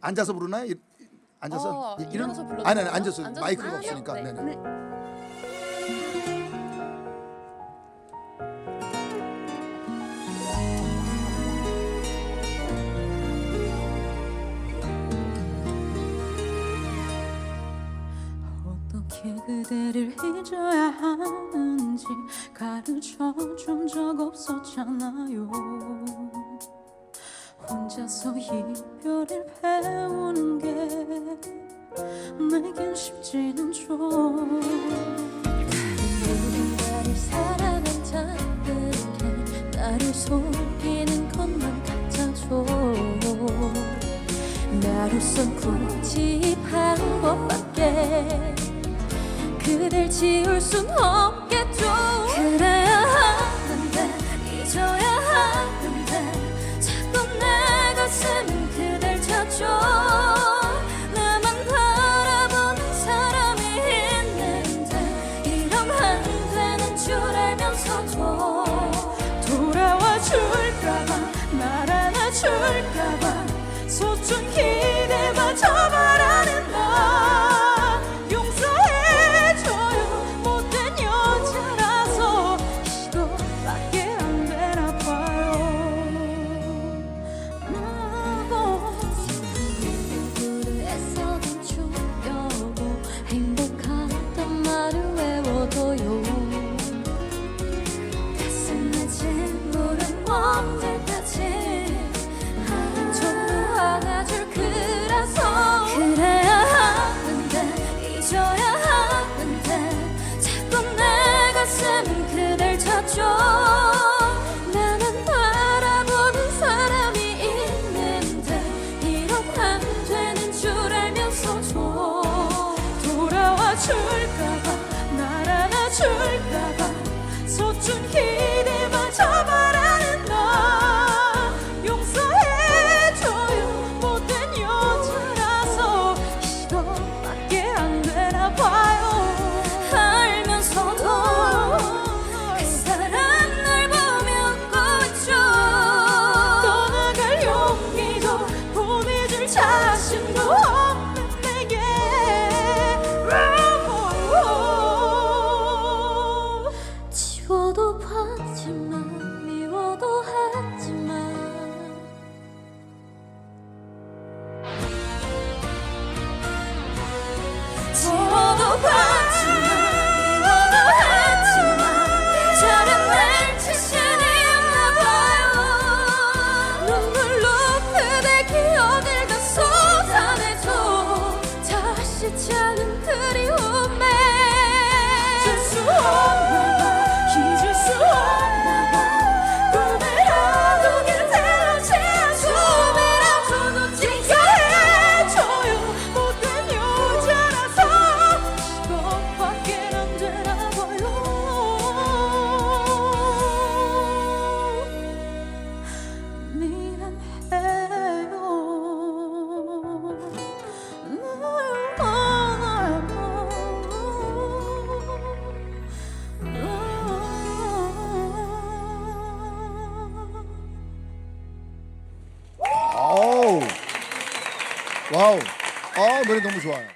앉아서 부르나요? 이- 앉아서 어, 이- 일어나서 불러도 아니 아니? 앉아서 앉아서 마이크가 불러요? 없으니까 네. 네네. 어떻게 그대를 잊어야 하는지 가르쳐 준 적 없었잖아요 혼자서 이별을 배우는 게 내겐 쉽지는 좀 누군가를 사랑한다는 게 나를 속이는 것만 같아져 나로선 굳이 이 방법밖에 그댈 지울 순 없겠죠. 그래야 하는데 잊어야 줄까봐 돌아와 줄까봐 날 안아줄까봐 소중 기 지 와우 아 노래 너무 좋아요.